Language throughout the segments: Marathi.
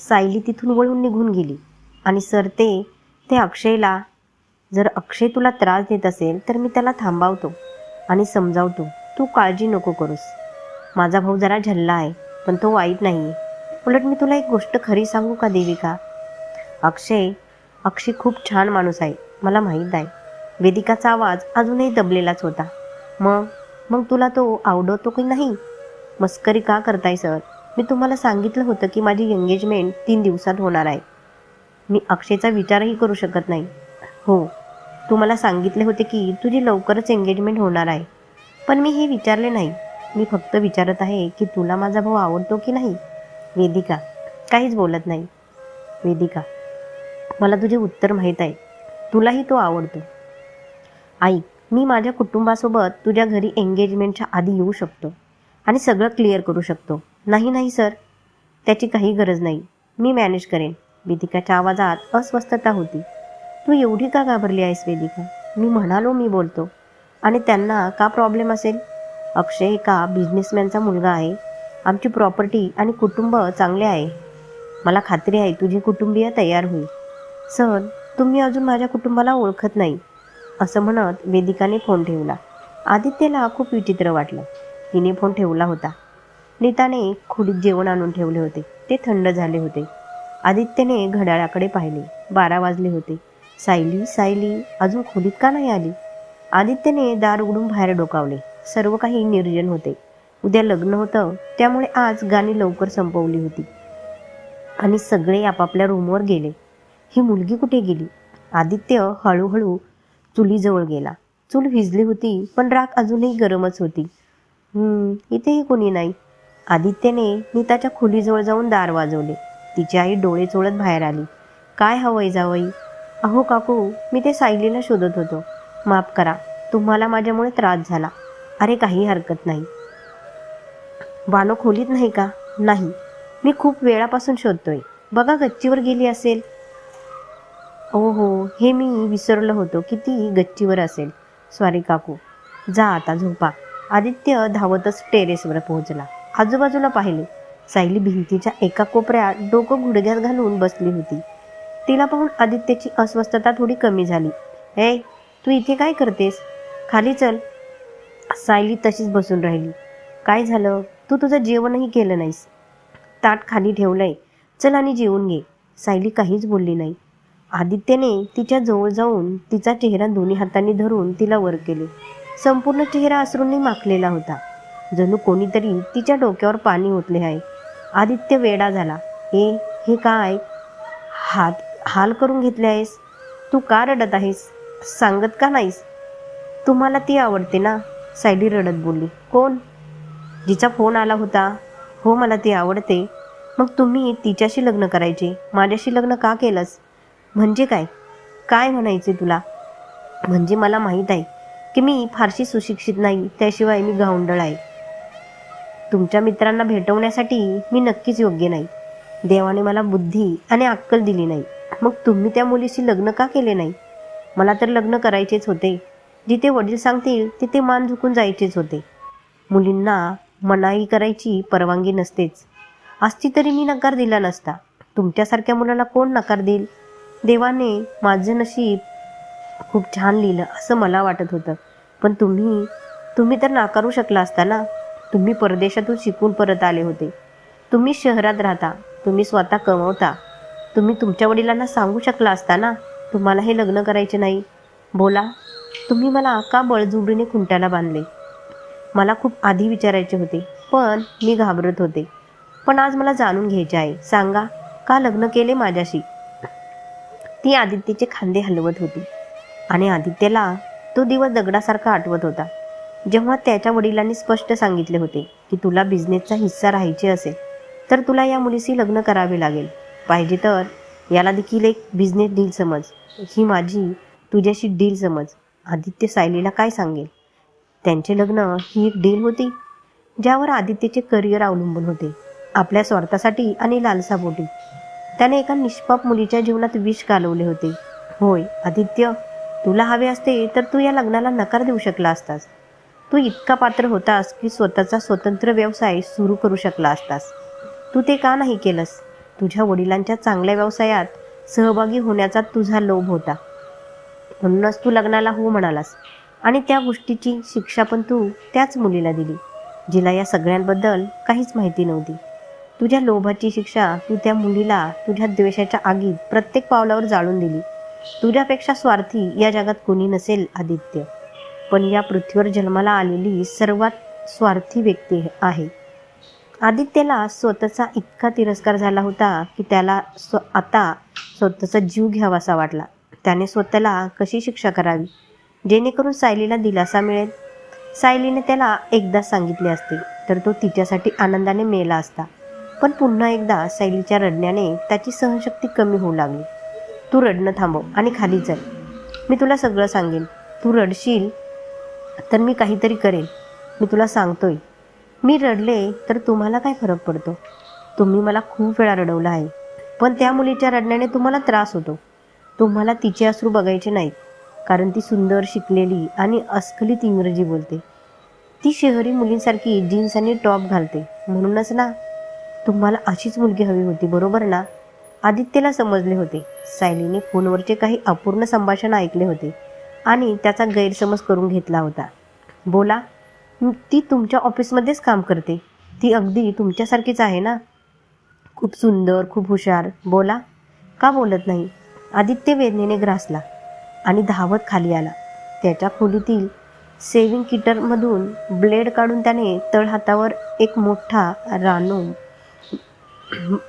सायली तिथून वळून निघून गेली. आणि सर ते ते अक्षयला जर अक्षय तुला त्रास देत असेल तर मी त्याला थांबवतो आणि समजावतो तू काळजी नको करूस. माझा भाऊ जरा झल्ला आहे पण तो वाईट नाही आहे उलट मी तुला एक गोष्ट खरी सांगू का देविका? अक्षय अक्षय खूप छान माणूस आहे मला माहीत आहे. वेदिकाचा आवाज अजूनही दबलेलाच होता. मग मग तुला तो आवडतो की नाही? मस्करी का करताय सर? मी तुम्हाला सांगितलं होतं की माझी एंगेजमेंट तीन दिवसात होणार आहे. मी अक्षयचा विचारही करू शकत नाही. हो तू मला सांगितले होते की तुझी लवकरच एंगेजमेंट होणार आहे. पण मी हे विचारले नाही. मी फक्त विचारत आहे की तुला माझा भाऊ आवडतो की नाही? वेदिका काहीच बोलत नाही. वेदिका मला तुझे उत्तर माहीत आहे. तुलाही तो आवडतो. आई मी माझ्या कुटुंबासोबत तुझ्या घरी एंगेजमेंटच्या आधी येऊ शकतो आणि सगळं क्लिअर करू शकतो. नाही नाही सर. त्याची काही गरज नाही. मी मॅनेज करेन. वेदिकाच्या आवाजात अस्वस्थता होती. तू एवढी का घाबरली आहेस वेदिका? मी म्हणालो मी बोलतो. आणि त्यांना का प्रॉब्लेम असेल? अक्षय एका बिझनेसमॅनचा मुलगा आहे. आमची प्रॉपर्टी आणि कुटुंब चांगले आहे. मला खात्री आहे तुझी कुटुंबीय तयार होईल. सर तुम्ही अजून माझ्या कुटुंबाला ओळखत नाही असं म्हणत वेदिकाने फोन ठेवला. आदित्यला खूप विचित्र वाटलं. तिने फोन ठेवला होता. नीताने खोलीत जेवण आणून ठेवले होते. ते थंड झाले होते. आदित्यने घड्याळाकडे पाहिले. बारा वाजले होते. सायली सायली अजून खोलीत का नाही आली? आदित्यने दार उघडून बाहेर डोकावले. सर्व काही निर्जन होते. उद्या लग्न होतं. त्यामुळे आज गाणी लवकर संपवली होती. आणि सगळे आपापल्या रूमवर गेले. ही मुलगी कुठे गेली? आदित्य हळूहळू चुलीजवळ गेला. चूल भिजली होती पण राख अजूनही गरमच होती. इथेही कोणी नाही. आदित्यने नीताच्या खोलीजवळ जाऊन दार वाजवले. तिची आई डोळे चोळत बाहेर आली. काय हवंय जावई अहो काकू मी ते सायलीला शोधत होतो. माफ करा तुम्हाला माझ्यामुळे त्रास झाला. अरे काही हरकत नाही. बानो खोलीत नाही का? नाही. मी खूप वेळापासून शोधतोय. बघा गच्चीवर गेली असेल. ओ हो हे मी विसरलो होतो की ती गच्चीवर असेल. सॉरी काकू. जा आता झोपा. आदित्य धावतच टेरेसवर पोहोचला. आजूबाजूला पाहिले. सायली भिंतीच्या एका कोपऱ्यात डोकं गुडघ्यात घालून बसली होती. तिला पाहून आदित्यची अस्वस्थता थोडी कमी झाली. ए तू इथे काय करतेस? खाली चल. सायली तशीच बसून राहिली. काय झालं? तू तुझं जेवणही केलं नाहीस. ताट खाली ठेवलंय. चल आणि जेवून घे. सायली काहीच बोलली नाही. आदित्यने तिच्या जवळ जाऊन तिचा चेहरा दोन्ही हातांनी धरून तिला वर केले. संपूर्ण चेहरा अश्रूंनी माखलेला होता. जणू कोणीतरी तिच्या डोक्यावर पाणी ओतले आहे. आदित्य वेडा झाला. ए हे काय? हात हाल करून घेतले आहेस? तू का रडत आहेस? सांगत का नाहीस? तुम्हाला ती आवडते ना? सायली रडत बोलली. कोण? जिचा फोन आला होता. हो मला ती आवडते. मग तुम्ही तिच्याशी लग्न करायचे. माझ्याशी लग्न का केलंस? म्हणजे काय? काय म्हणायचे तुला? म्हणजे मला माहीत आहे की मी फारशी सुशिक्षित नाही. त्याशिवाय मी गावंडळ आहे. तुमच्या मित्रांना भेटवण्यासाठी मी नक्कीच योग्य नाही. देवाने मला बुद्धी आणि अक्कल दिली नाही. मग तुम्ही त्या मुलीशी लग्न का केले नाही? मला तर लग्न करायचेच होते. जिथे वडील सांगतील तिथे मान झुकून जायचेच होते. मुलींना मनाई करायची परवानगी नसतेच. असती तरी मी नकार दिला नसता. तुमच्यासारख्या मुलाला कोण नकार देईल? देवाने माझं नशीब खूप छान लिहिलं असं मला वाटत होतं. पण तुम्ही तुम्ही तर नाकारू शकला असता ना? तुम्ही परदेशातून शिकून परत आले होते. तुम्ही शहरात राहता तुम्ही स्वतः कमवता. तुम्ही तुमच्या वडिलांना सांगू शकला असता ना तुम्हाला हे लग्न करायचे नाही. बोला तुम्ही मला का बळजुबरीने खुंट्याला बांधले. मला खूप आधी विचारायचे होते पण मी घाबरत होते. पण आज मला जाणून घ्यायचे आहे. सांगा का लग्न केले माझ्याशी? ती आदित्यचे खांदे हलवत होती. आणि आदित्यला तो दिवस दगडासारखा आठवत होता. जेव्हा त्याच्या वडिलांनी स्पष्ट सांगितले होते की तुला बिझनेसचा हिस्सा राहायचे असेल तर तुला या मुलीशी लग्न करावे लागेल. पाहिजे तर याला देखील एक बिझनेस डील समज. ही माझी तुझ्याशी डील समज. आदित्य सायलीला काय सांगेल? त्यांचे लग्न ही एक डील होती ज्यावर आदित्यचे करिअर अवलंबून होते. आपल्या स्वार्थासाठी आणि लालसापोटी त्याने एका निष्पाप मुलीच्या जीवनात विष घालवले होते. होय आदित्य तुला हवे असते तर तू या लग्नाला नकार देऊ शकला असतास. तू इतका पात्र होतास की स्वतःचा स्वतंत्र व्यवसाय सुरू करू शकला असतास. तू ते का नाही केलंस? तुझ्या वडिलांच्या चांगल्या व्यवसायात सहभागी होण्याचा तुझा लोभ होता. म्हणूनच तू लग्नाला हो म्हणालास. आणि त्या गोष्टीची शिक्षा पण तू त्याच मुलीला दिली जिला या सगळ्यांबद्दल काहीच माहिती नव्हती. तुझ्या लोभाची शिक्षा तू त्या मुलीला तुझ्या द्वेषाच्या आगीत प्रत्येक पावलावर जाळून दिली. तुझ्यापेक्षा स्वार्थी या जगात कोणी नसेल आदित्य. पण या पृथ्वीवर जन्माला आलेली सर्वात स्वार्थी व्यक्ती आहे. आदित्यला स्वतःचा इतका तिरस्कार झाला होता की त्याला स्व आता स्वतःचा जीव घ्यावासा वाटला. त्याने स्वतःला कशी शिक्षा करावी? जेणेकरून सायलीला दिलासा मिळेल? सायलीने त्याला एकदा सांगितले असते तर तो तिच्यासाठी आनंदाने मेला असता. पण पुन्हा एकदा सायलीच्या रडण्याने त्याची सहनशक्ती कमी होऊ लागली. तू रडणं थांबव आणि खाली चल. मी तुला सगळं सांगेन. तू रडशील तर मी काहीतरी करेन. मी तुला सांगतोय. मी रडले तर तुम्हाला काय फरक पडतो? तुम्ही मला खूप वेळा रडवलं आहे. पण त्या मुलीच्या रडण्याने तुम्हाला त्रास होतो. तुम्हाला तिचे अश्रू बघायचे नाहीत कारण ती सुंदर शिकलेली आणि अस्खलित इंग्रजी बोलते. ती शहरी मुलींसारखी जीन्स आणि टॉप घालते. म्हणूनच ना तुम्हाला अशीच मुलगी हवी होती बरोबर ना? आदित्यला समजले होते. सायलीने फोनवरचे काही अपूर्ण संभाषण ऐकले होते. आणि त्याचा गैरसमज करून घेतला होता. बोला ती तुमच्या ऑफिसमध्येच काम करते. ती अगदी तुमच्यासारखीच आहे ना? खूप सुंदर खूप हुशार. बोला का बोलत नाही? आदित्य वेदनेने ग्रासला आणि धावत खाली आला. त्याच्या खोलीतील सेव्हिंग किटरमधून ब्लेड काढून त्याने तळहातावर एक मोठा रानो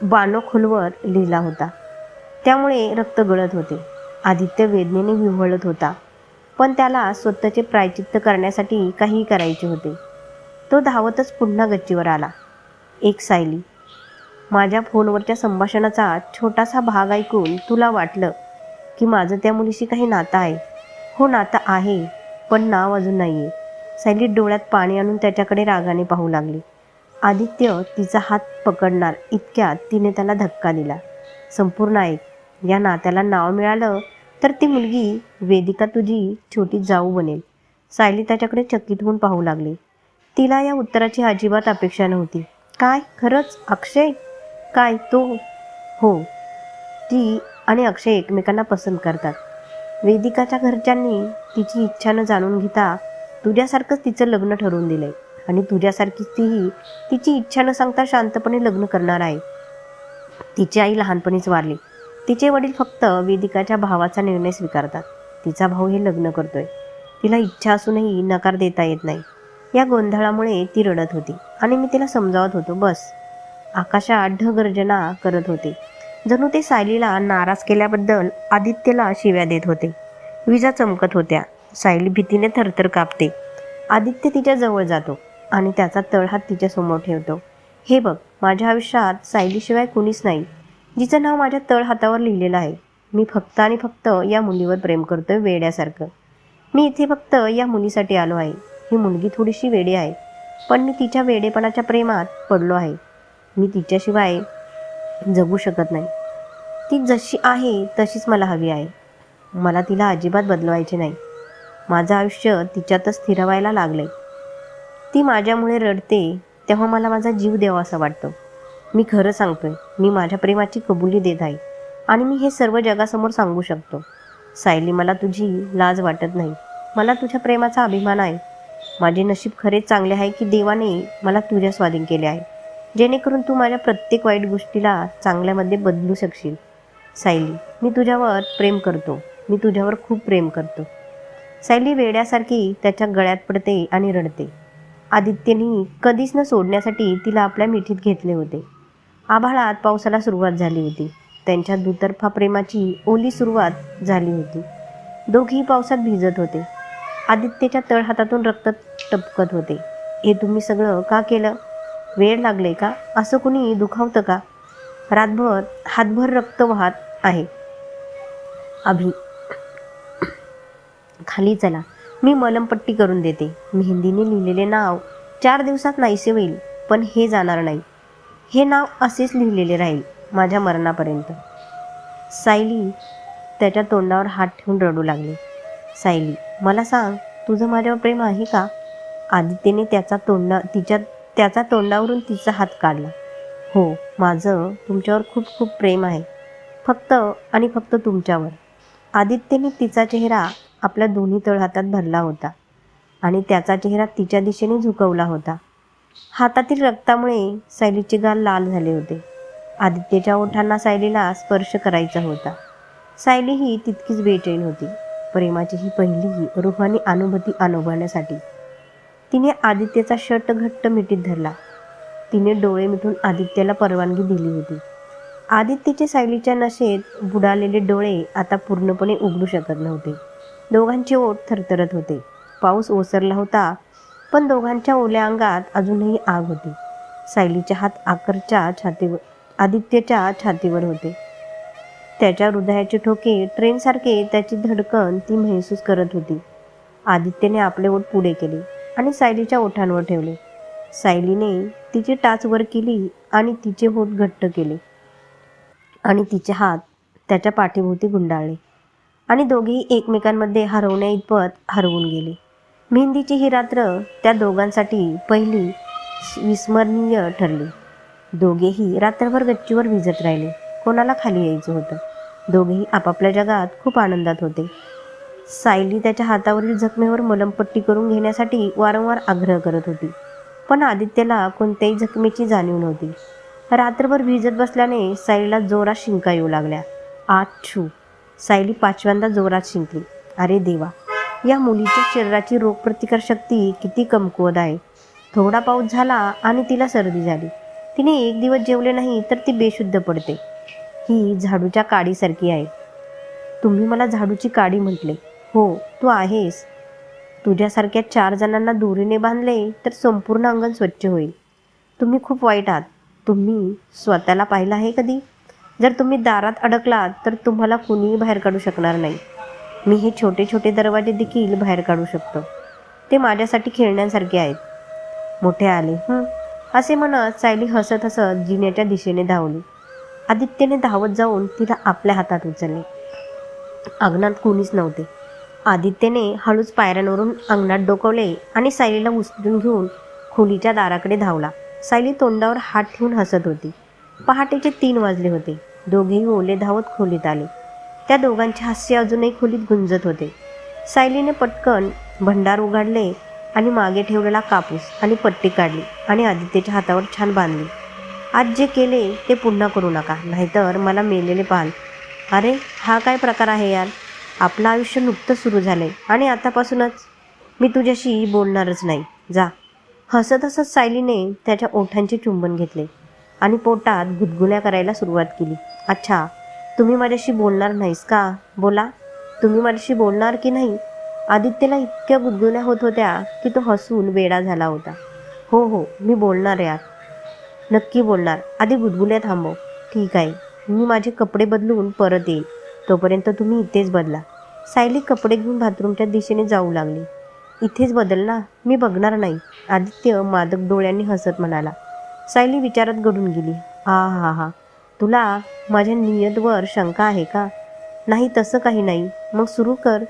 बानो खोलवर लिहिला होता. त्यामुळे रक्त गळत होते. आदित्य वेदनेने विव्हळत होता. पण त्याला स्वतःचे प्रायचित्त करण्यासाठी काहीही करायचे होते. तो धावतच पुन्हा गच्चीवर आला. एक सायली माझ्या फोनवरच्या संभाषणाचा छोटासा भाग ऐकून तुला वाटलं की माझं त्या मुलीशी काही नातं आहे. हो नातं आहे पण नाव अजून नाही आहे सायली डोळ्यात पाणी आणून त्याच्याकडे रागाने पाहू लागली. आदित्य तिचा हात पकडणार इतक्यात तिने त्याला धक्का दिला. संपूर्ण ऐक या नात्याला नाव मिळालं तर ती मुलगी वेदिका तुझी छोटी जाऊ बनेल. सायली त्याच्याकडे चकित होऊन पाहू लागली. तिला या उत्तराची अजिबात अपेक्षा नव्हती. काय? खरंच? अक्षय? काय? तो? हो. ती आणि अक्षय एकमेकांना पसंत करतात. वेदिकाच्या घरच्यांनी तिची इच्छा न जाणून घेता तुझ्यासारखंच तिचं लग्न ठरवून दिलंय. आणि तुझ्यासारखीच तीही तिची इच्छा न सांगता शांतपणे लग्न करणार आहे. तिची आई लहानपणीच वारली. तिचे वडील फक्त वेदिकाच्या भावाचा निर्णय स्वीकारतात. तिचा भाऊ हे लग्न करतोय. तिला इच्छा असूनही नकार देता येत नाही. या गोंधळामुळे ती रडत होती आणि मी तिला समजावत होतो बस. आकाशात ढगर्जना करत होते. जणू ते सायलीला नाराज केल्याबद्दल आदित्यला शिव्या देत होते. विजा चमकत होत्या. सायली भीतीने थरथर कापते. आदित्य तिच्या जवळ जातो आणि त्याचा तळहात तिच्या समोर ठेवतो. हे बघ माझ्या आयुष्यात सायलीशिवाय कुणीच नाही. जिचं नाव माझ्या तळहातावर लिहिलेलं आहे. मी फक्त आणि फक्त या मुलीवर प्रेम करतोय वेड्यासारखं. मी इथे फक्त या मुलीसाठी आलो आहे. ही मुलगी थोडीशी वेडी आहे पण मी तिच्या वेडेपणाच्या प्रेमात पडलो आहे. मी तिच्याशिवाय जगू शकत नाही. ती जशी आहे तशीच मला हवी आहे. मला तिला अजिबात बदलवायचे नाही. माझं आयुष्य तिच्यातच स्थिरवायला आहे ती माझ्यामुळे रडते तेव्हा मला माझा जीव द्यावा असा वाटतो. मी खरं सांगतोय मी माझ्या प्रेमाची कबुली देत आहे. आणि मी हे सर्व जगासमोर सांगू शकतो. सायली मला तुझी लाज वाटत नाही. मला तुझ्या प्रेमाचा अभिमान आहे. माझे नशीब खरेच चांगले आहे की देवाने मला तुझ्या स्वाधीन केले आहे. जेणेकरून तू माझ्या प्रत्येक वाईट गोष्टीला चांगल्यामध्ये बदलू शकशील. सायली मी तुझ्यावर प्रेम करतो. मी तुझ्यावर खूप प्रेम करतो. सायली वेड्यासारखी त्याच्या गळ्यात पडते आणि रडते. आदित्यने कधीच न सोडण्यासाठी तिला आपल्या मिठीत घेतले होते. आभाळात पावसाला सुरुवात झाली होती. त्यांच्या दुतर्फा प्रेमाची ओली सुरुवात झाली होती. दोघेही पावसात भिजत होते. आदित्यच्या तळहातातून रक्त टपकत होते. हे तुम्ही सगळं का केलं? वेळ लागले का? असं कुणी दुखावतं का? रातभर हातभर रक्त वाहत आहे. अभि खाली चला. मी मलमपट्टी करून देते. मेहंदीने लिहिलेले नाव चार दिवसात नाहीसे होईल पण हे जाणार नाही. हे नाव असेच लिहिलेले राहील. माझ्या मरणापर्यंत. सायली त्याच्या तोंडावर हात ठेवून रडू लागली. सायली मला सांग तुझं माझ्यावर प्रेम आहे का? आदित्यने त्याचा तोंडा तिच्या त्याचा तोंडावरून तिचा हात काढला. हो माझं तुमच्यावर खूप खूप प्रेम आहे. फक्त आणि फक्त तुमच्यावर. आदित्यने तिचा चेहरा आपल्या दोन्ही तळहातात भरला होता आणि त्याचा चेहरा तिच्या दिशेने झुकवला होता. हातातील रक्तामुळे सायलीचे गाल लाल झाले होते. आदित्यच्या ओठांना सायलीला स्पर्श करायचा होता. सायली ही तितकीच बेचैन होती. प्रेमाची ही पहिली रुहानी अनुभूती अनुभवण्यासाठी. तिने आदित्यचा शर्ट घट्ट मिठीत धरला. तिने डोळे मिठून आदित्यला परवानगी दिली होती. आदित्यचे सायलीच्या नशेत बुडालेले डोळे आता पूर्णपणे उघडू शकत नव्हते. दोघांचे ओठ थरथरत होते. पाऊस ओसरला होता पण दोघांच्या ओल्या अंगात अजूनही आग होती. सायलीच्या हात आकरच्या छातीवर आदित्यच्या छातीवर होते. त्याच्या हृदयाचे ठोके ट्रेनसारखे त्याची धडकन ती महसूस करत होती. आदित्यने आपले ओठ पुढे केले आणि सायलीच्या ओठांवर ठेवले. सायलीने तिची टाच वर केली आणि तिचे होठ घट्ट केले. आणि तिचे हात त्याच्या पाठीभोवती गुंडाळले. आणि दोघेही एकमेकांमध्ये हरवण्या इतपत हरवून गेले. मेहंदीची ही रात्र त्या दोघांसाठी पहिली विस्मरणीय ठरली. दोघेही रात्रभर गच्चीवर भिजत राहिले. कोणाला खाली यायचं होतं? दोघेही आपापल्या जगात खूप आनंदात होते. सायली त्याच्या हातावरील जखमेवर मलमपट्टी करून घेण्यासाठी वारंवार आग्रह करत होती. पण आदित्यला कोणत्याही जखमेची जाणीव नव्हती. रात्रभर भिजत बसल्याने सायलीला जोरात शिंका येऊ लागल्या. आत छू. सायली पाचव्यांदा जोरात शिंकली. अरे देवा या मुलीच्या शरीराची रोगप्रतिकार शक्ती किती कमकुवत आहे. थोडा पाऊस झाला आणि तिला सर्दी झाली. तिने एक दिवस जेवले नाही तर ती बेशुद्ध पडते. ही झाडूच्या काडीसारखी आहे. तुम्ही मला झाडूची काडी म्हटले. हो तू आहेस. तुझ्यासारख्या चार जणांना दोरीने बांधले तर संपूर्ण अंगण स्वच्छ होईल. तुम्ही खूप वाईट आहात. तुम्ही स्वतःला पाहिलं आहे कधी? जर तुम्ही दारात अडकलात तर तुम्हाला कुणीही बाहेर काढू शकणार नाही. मी हे छोटे छोटे दरवाजे देखील बाहेर काढू शकतो. ते माझ्यासाठी खेळण्यासारखे आहेत. मोठे आले. हं? असे म्हणत सायली हसत हसत जिन्याच्या दिशेने धावली. आदित्यने धावत जाऊन तिला आपल्या हातात उचलले. अंगणात कोणीच नव्हते. आदित्यने हळूच पायऱ्यांवरून अंगणात डोकवले आणि सायलीला उचलून घेऊन खोलीच्या दाराकडे धावला. सायली तोंडावर हात ठेवून हसत होती. पहाटेचे तीन वाजले होते. दोघेही ओले धावत खोलीत आले. त्या दोघांचे हास्य अजूनही खोलीत गुंजत होते. सायलीने पटकन भंडार उघडले आणि मागे ठेवलेला कापूस आणि पट्टी काढली आणि आदित्यच्या हातावर छान बांधली. आज जे केले ते पुन्हा करू नका नाहीतर मला मेलेले पाहाल अरे हा काय प्रकार आहे यार? आपलं आयुष्य नुकतं सुरू झालंय आणि आतापासूनच. मी तुझ्याशी बोलणारच नाही. जा. हसत हसत सायलीने त्याच्या ओठांचे चुंबन घेतले आणि पोटात गुदगुल्या करायला सुरुवात केली. अच्छा तुम्ही माझ्याशी बोलणार नाहीस का? बोला. तुम्ही माझ्याशी बोलणार की नाही? आदित्यला इतक्या गुदगुल्या होत होत्या की तो हसून वेडा झाला होता. हो हो मी बोलणार यार नक्की बोलणार. आधी गुदगुल्या थांबव. ठीक आहे. मी माझे कपडे बदलून परत येईल. तोपर्यंत तुम्ही इथेच बदला. सायली कपडे घेऊन बाथरूमच्या दिशेने जाऊ लागली. इथेच बदल ना? मी बघणार नाही आदित्य मादक डोळ्यांनी हसत म्हणाला. सायली विचारात घडून गेली. हा हा हा. तुला माझ्या नियतवर शंका आहे का? नाही तसं काही नाही. मग सुरू कर.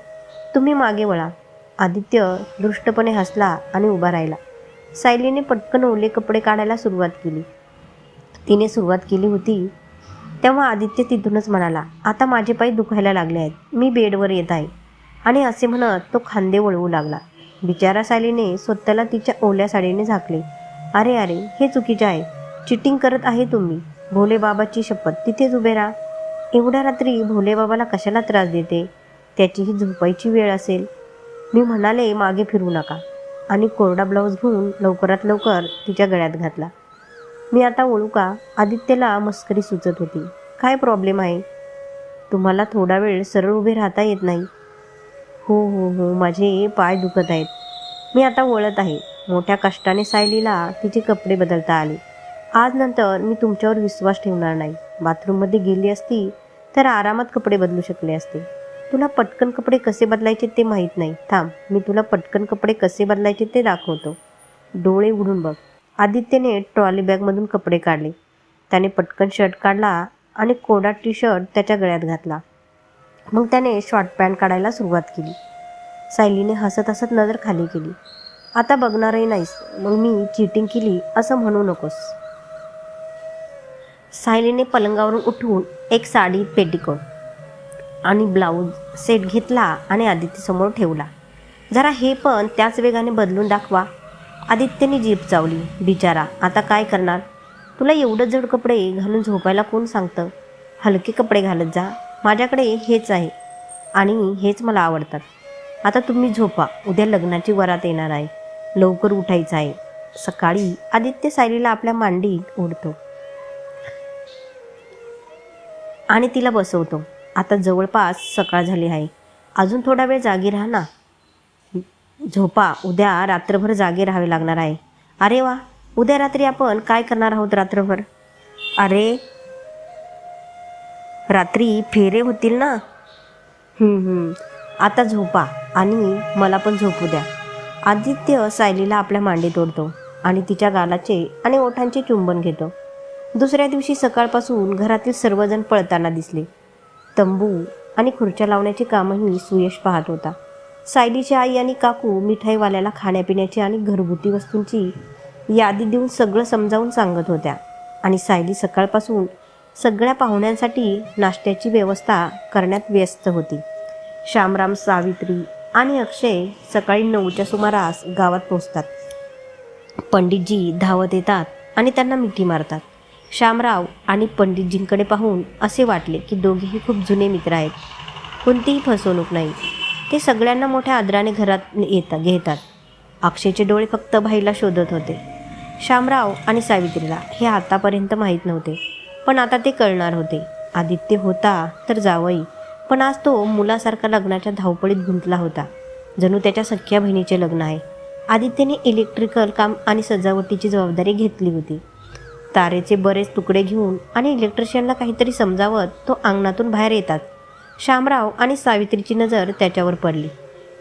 तुम्ही मागे वळा. आदित्य दृष्टपणे हसला आणि उभा राहिला. सायलीने पटकन ओले कपडे काढायला सुरुवात केली. तिने सुरुवात केली होती तेव्हा आदित्य तिथूनच म्हणाला आता माझे पाय दुखायला लागले आहेत. मी बेडवर येत आहे. आणि असे म्हणत तो खांदे वळवू लागला. बिचारा सायलीने स्वतःला तिच्या ओल्या साडीने झाकले. अरे अरे हे चुकीचे आहे. चिटिंग करत आहे तुम्ही. भोले बाबाची शपथ. तिथेच उभे राहा. एवढ्या रात्री भोले बाबाला कशाला त्रास देते? त्याचीही झोपायची वेळ असेल. मी म्हणाले मागे फिरू नका. आणि कोरडा ब्लाऊज घेऊन लवकरात लवकर तिच्या गळ्यात घातला. मी आता ओळू का? आदित्यला मस्करी सुचत होती. काय प्रॉब्लेम आहे? तुम्हाला थोडा वेळ सरळ उभे राहता येत नाही. हो हो हो माझे पाय दुखत आहेत. मी आता वळत आहे. मोठ्या कष्टाने सायलीला तिचे कपडे बदलता आले. आज नंतर मी तुमच्यावर विश्वास ठेवणार नाही. बाथरूममध्ये गेली असती तर आरामात कपडे बदलू शकले असते. तुला पटकन कपडे कसे बदलायचे ते माहीत नाही. थांब मी तुला पटकन कपडे कसे बदलायचे ते दाखवतो. डोळे उघडून बघ. आदित्यने ट्रॉली बॅगमधून कपडे काढले. त्याने पटकन शर्ट काढला आणि कोडा टी शर्ट त्याच्या गळ्यात घातला. मग त्याने शॉर्ट पॅन्ट काढायला सुरुवात केली. सायलीने हसत हसत नजर खाली केली. आता बघणारही नाहीस. मग मी चिटिंग केली असं म्हणू नकोस. सायलीने पलंगावरून उठून एक साडी पेटिकोट आणि ब्लाऊज सेट घेतला आणि आदित्यसमोर ठेवला. जरा हे पण त्याच वेगाने बदलून दाखवा. आदित्यने जीप चावली. बिचारा आता काय करणार? तुला एवढं जड कपडे घालून झोपायला कोण सांगतं? हलके कपडे घालत जा. माझ्याकडे हेच आहे आणि हेच मला आवडतात. आता तुम्ही झोपा. उद्या लग्नाची वरात येणार आहे. लवकर उठायचं आहे. सकाळी आदित्य सायलीला आपल्या मांडीत ओढतो आणि तिला बसवतो. आता जवळपास सकाळ झाली आहे. अजून थोडा वेळ जागी राहा ना. झोपा उद्या रात्रभर जागे राहावे लागणार आहे. अरे वा उद्या रात्री आपण काय करणार आहोत रात्रभर? अरे रात्री फेरे होतील ना. आता झोपा आणि मला पण झोपू द्या. आदित्य सायलीला आपल्या मांडीत ओढतो आणि तिच्या गालाचे आणि ओठांचे चुंबन घेतो. दुसऱ्या दिवशी सकाळपासून घरातील सर्वजण पळताना दिसले. तंबू आणि खुर्च्या लावण्याची कामही सुयश पाहत होता. सायलीची आई आणि काकू मिठाईवाल्याला खाण्यापिण्याची आणि घरगुती वस्तूंची यादी देऊन सगळं समजावून सांगत होत्या. आणि सायली सकाळपासून सगळ्या पाहुण्यांसाठी नाश्त्याची व्यवस्था करण्यात व्यस्त होती. श्यामराम सावित्री आणि अक्षय सकाळी नऊच्या सुमारास गावात पोचतात पंडितजी धावत येतात आणि त्यांना मिठी मारतात. श्यामराव आणि पंडितजींकडे पाहून असे वाटले की दोघेही खूप जुने मित्र आहेत. कोणतीही फसवणूक नाही. ते सगळ्यांना मोठ्या आदराने घरात येतात घेतात. अक्षयचे डोळे फक्त भाईला शोधत होते. श्यामराव आणि सावित्रीला हे आतापर्यंत माहीत नव्हते. पण आता ते कळणार होते. आदित्य होता तर जावई. पण आज तो मुलासारखा लग्नाच्या धावपळीत गुंतला होता. जणू त्याच्या सख्या बहिणीचे लग्न आहे. आदित्यने इलेक्ट्रिकल काम आणि सजावटीची जबाबदारी घेतली होती. तारेचे बरेच तुकडे घेऊन आणि इलेक्ट्रिशियनला काहीतरी समजावत तो अंगणातून बाहेर येतात. श्यामराव आणि सावित्रीची नजर त्याच्यावर पडली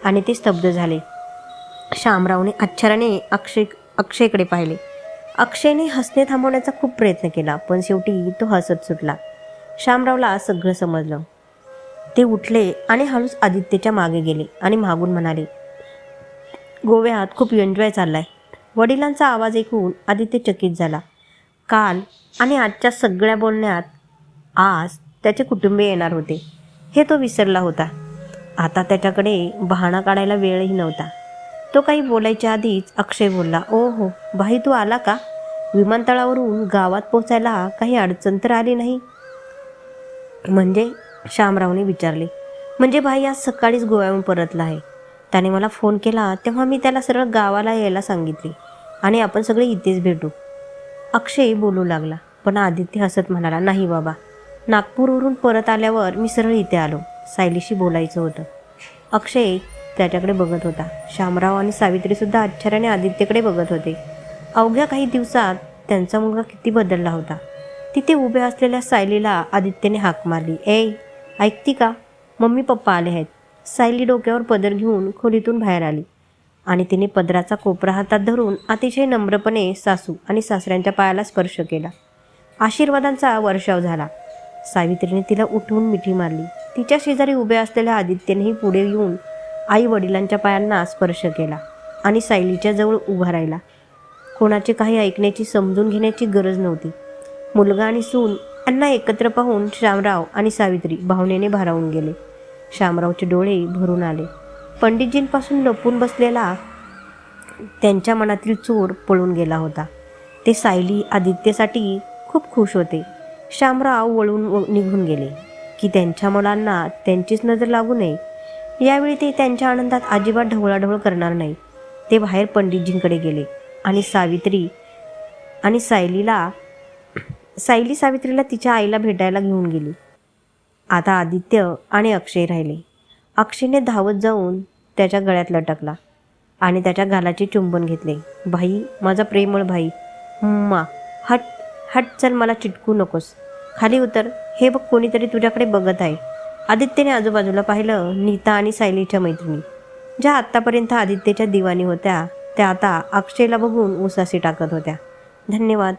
आणि ते स्तब्ध झाले. श्यामरावने आश्चर्याने अक्षय अक्षयकडे पाहिले. अक्षयने हसणे थांबवण्याचा खूप प्रयत्न केला पण शेवटी तो हसत सुटला. श्यामरावला सगळं समजलं. ते उठले आणि हळूच आदित्यच्या मागे गेले आणि मागून म्हणाले गोव्यात खूप एन्जॉय चाललाय. वडिलांचा आवाज ऐकून आदित्य चकित झाला. काल आणि आजच्या सगळ्या बोलण्यात आज त्याचे कुटुंबीय येणार होते. हे तो विसरला होता. आता त्याच्याकडे बहाणा काढायला वेळही नव्हता. तो काही बोलायच्या आधीच अक्षय बोलला ओ हो भाई तू आला का? विमानतळावरून गावात पोचायला काही अडचण तर आली नाही? म्हणजे श्यामरावने विचारले म्हणजे भाई आज सकाळीच गोव्याहून परतला आहे. त्याने मला फोन केला तेव्हा मी त्याला सरळ गावाला यायला सांगितले आणि आपण सगळे इथेच भेटू. अक्षय बोलू लागला. पण आदित्य हसत म्हणाला नाही बाबा. नागपूरवरून परत आल्यावर मी सरळ इथे आलो. सायलीशी बोलायचं होतं. अक्षय त्याच्याकडे बघत होता. शामराव आणि सावित्रीसुद्धा आश्चर्याने आदित्यकडे बघत होते. अवघ्या काही दिवसात त्यांचा मुलगा किती बदलला होता. तिथे उभ्या असलेल्या सायलीला आदित्यने हाक मारली. ए ऐकती का? मम्मी पप्पा आले आहेत. सायली डोक्यावर पदर घेऊन खोलीतून बाहेर आली. आणि तिने पदराचा कोपरा हातात धरून अतिशय नम्रपणे सासू आणि सासऱ्यांच्या पायाला स्पर्श केला. आशीर्वादांचा वर्षाव झाला. सावित्रीने तिला उठवून मिठी मारली. तिच्या शेजारी उभ्या असलेल्या आदित्यनेही पुढे येऊन आई वडिलांच्या पायांना स्पर्श केला आणि सायलीच्या जवळ उभा राहिला. कोणाचे काही ऐकण्याची समजून घेण्याची गरज नव्हती. मुलगा आणि सून यांना एकत्र पाहून श्यामराव आणि सावित्री भावनेने भारावून गेले. श्यामरावचे डोळे भरून आले. पंडितजींपासून लपून बसलेला त्यांच्या मनातील चोर पळून गेला होता. ते सायली आदित्यसाठी खूप खुश होते. श्यामराव वळून व- निघून गेले की त्यांच्या मुलांना त्यांचीच नजर लागू नये. यावेळी ते त्यांच्या आनंदात अजिबात ढवळाढवळ करणार नाही. ते बाहेर पंडितजींकडे गेले आणि सावित्री आणि सायलीला सायली सावित्रीला तिच्या आईला भेटायला घेऊन गेली. आता आदित्य आणि अक्षय राहिले. अक्षयने धावत जाऊन त्याच्या गळ्यात लटकला आणि त्याच्या गालाचे चुंबन घेतले. भाई माझा प्रेमळ भाई. मा हट हट चल मला चिटकू नकोस. खाली उतर. हे बघ कोणीतरी तुझ्याकडे बघत आहे. आदित्यने आजूबाजूला पाहिलं नीता आणि सायलीच्या मैत्रिणी. ज्या आत्तापर्यंत आदित्यच्या दिवाणी होत्या त्या आता अक्षयला बघून उसासी टाकत होत्या. धन्यवाद